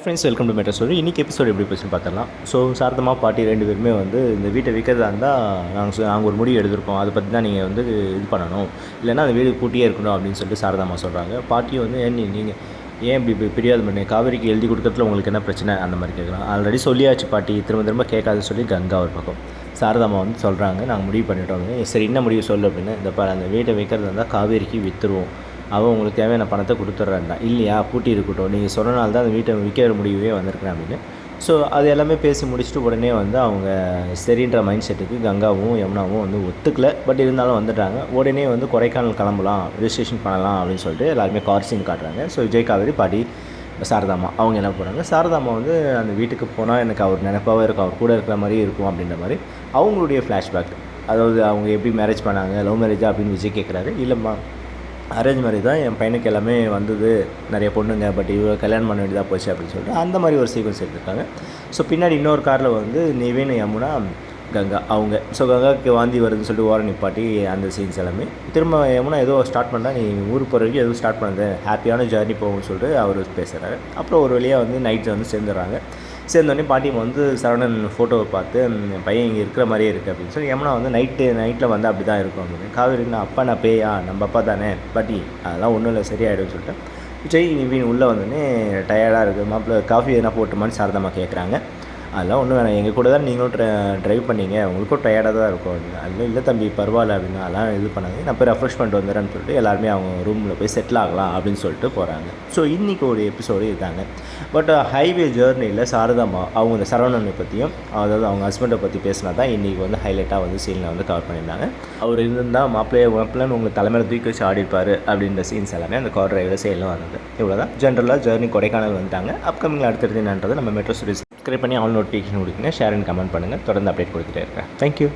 Friends welcome to metro story இன்றைக்கி episode எப்படி போச்சுன்னு பார்த்துடலாம். ஸோ சாரதமாக பாட்டி ரெண்டு பேருமே வந்து இந்த வீட்டை விற்கிறதா இருந்தால் நாங்கள் நாங்கள் ஒரு முடிவு எடுத்திருக்கோம். அதை பற்றி தான் நீங்கள் வந்து இது பண்ணணும். இல்லைன்னா அந்த வீடு பூட்டியே இருக்கணும் அப்படின்னு சொல்லிட்டு சாரதாமா சொல்கிறாங்க பாட்டியும் வந்து ஏன் நீங்கள் ஏன் இப்படி பிரியாது பிரியாத பண்ணி? காவேரிக்கு எழுதி கொடுக்கறதுல உங்களுக்கு என்ன பிரச்சனை? அந்த மாதிரி கேட்கலாம் ஆல்ரெடி சொல்லியாச்சு பாட்டி. திரும்ப திரும்ப கேட்காதுன்னு சொல்லி கங்கா ஒரு பக்கம். சாரதாமா வந்து சொல்கிறாங்க நாங்கள் முடிவு பண்ணிட்டோம். சரி என்ன முடிவு? சொல்லு அப்படின்னு. இந்த அந்த வீட்டை விற்கிறதா இருந்தால் காவேரிக்கு விற்றுருவோம் அவன் உங்களுக்கு தேவையான பணத்தை கொடுத்துட்றான்டா இல்லையா? பூட்டி இருக்கட்டும். நீங்கள் சொன்னனால தான் அந்த வீட்டை விற்கிற முடிவே வந்திருக்கிறேன் அப்படின்னு. ஸோ அது எல்லாமே பேசி முடிச்சுட்டு உடனே வந்து அவங்க சரின்ற மைண்ட் செட்டுக்கு கங்காவும் யமுனாவும் வந்து ஒத்துக்கல. பட் இருந்தாலும் வந்துட்டாங்க. உடனே வந்து கொடைக்கானல் கிளம்பலாம் ரிஜிஸ்ட்ரேஷன் பண்ணலாம் அப்படின்னு சொல்லிட்டு எல்லாருமே கார் சீன் காட்டுறாங்க. ஸோ விஜய் காவேரி பாடி சாரதாமா அவங்க என்ன போகிறாங்க சாரதாமா வந்து அந்த வீட்டுக்கு போனால் எனக்கு அவர் நினைப்பாகவே இருக்கும். அவர் கூட இருக்கிற மாதிரி இருக்கும் அப்படின்ற மாதிரி அவங்களுடைய ஃப்ளாஷ்பேக் அதாவது அவங்க எப்படி மேரேஜ் பண்ணாங்க லவ் மேரேஜா அப்படின்னு விஜய் கேட்குறாரு இல்லைம்மா அரேஞ்ச் மேரேஜ் தான் என் பையனுக்கு எல்லாமே வந்தது. நிறைய பொண்ணுங்க பட் இவ கல்யாணம் பண்ண வேண்டியதாக போச்சு அப்படின்னு சொல்லிட்டு அந்த மாதிரி ஒரு சீக்வன்ஸ் எடுத்திருக்காங்க. ஸோ பின்னாடி இன்னொரு காரில் வந்து நிவின் யமுனா கங்கா அவங்க. ஸோ கங்காவுக்கு வாந்தி வருதுன்னு சொல்லிட்டு ஓரம் நிப்பாட்டி அந்த சீன்ஸ் எல்லாமே. திரும்ப யமுனா ஏதோ ஸ்டார்ட் பண்ணால் நீ ஊருக்கு போகிற வரைக்கும் எதுவும் ஸ்டார்ட் பண்ணுது. ஹாப்பியான ஜேர்னி போகும்னு சொல்லிட்டு அவர் பேசுகிறாரு அப்புறம் ஒரு வழியாக வந்து நைட் வந்து சேர்ந்துடுறாங்க. சேர்ந்தோடனே பாட்டியம் வந்து சரவணன் ஃபோட்டோவை பார்த்து என் பையன் இங்கே இருக்கிற மாதிரியே இருக்குது அப்படின்னு சொல்லி யமுனா வந்து நைட்டு நைட்டில் வந்து அப்படி தான் இருக்கும் அப்படின்னு. காவேரி நான் அப்பா நான் பேயா? நம்ம அப்பா தானே? பாட்டி அதெல்லாம் ஒன்றும் இல்லை சரியாயிடும்னு சொல்லிட்டு விஜய் நிவின் உள்ளே வந்தோடனே டயர்டாக இருக்குது மாப்பிள்ள காஃபி எதனா போட்டுமான்னு சாரதமாக கேட்குறாங்க அதெல்லாம் ஒன்றும் வேணாம். எங்கள் கூட தான் நீங்களும் ட்ரை ட்ரைவ் பண்ணீங்க. உங்களுக்கும் டயர்டாக தான் இருக்கும். அப்படின்னு அதில் இல்லை தம்பி பரவாயில்ல அப்படின்னு அதெல்லாம் இது பண்ணாங்க நான் போய் ரெஃப்ரெஷ் பண்ணிட்டு வந்துடுறேன்னு சொல்லிட்டு எல்லாருமே அவங்க ரூமில் போய் செட்டில் ஆகலாம் அப்படின்னு சொல்லிட்டு போகிறாங்க ஸோ இன்றைக்கி ஒரு எபிசோடு இதாங்க. பட் ஹைவே ஜேர்னியில் சாரதாமா அவங்க இந்த சரவணனை பற்றியும் அதாவது அவங்க ஹஸ்பண்டை பற்றி பேசினா தான் இன்றைக்கி வந்து ஹைலைட்டாக வந்து சீனில் வந்து கவர் பண்ணியிருந்தாங்க. அவர் இருந்திருந்தால் மாப்பிள்ளையை மாப்பிள்ளைன்னு உங்களை தலைமையில் தூக்கி வச்சு ஆடிப்பார் அப்படின்ற சீன்ஸ் எல்லாமே அந்த கார் டிரைவர் சைடில் வந்தது. இவ்வளோ தான் ஜென்ரலாக ஜேர்னி கொடைக்கானல் வந்துட்டாங்க. அப்கமிங்கில் அடுத்தது என்னன்றது நம்ம மெட்ரோ ஸ்டோரிஸ் சப்ஸ்கிரைப் பண்ணி ஆல் நோட்டிஃபிகேஷன் கொடுக்குங்க ஷேர் அண்ட் கமெண்ட் பண்ணுங்கள் தொடர்ந்து அப்டேட் கொடுத்துட்டே இருக்கேன் தேங்க்யூ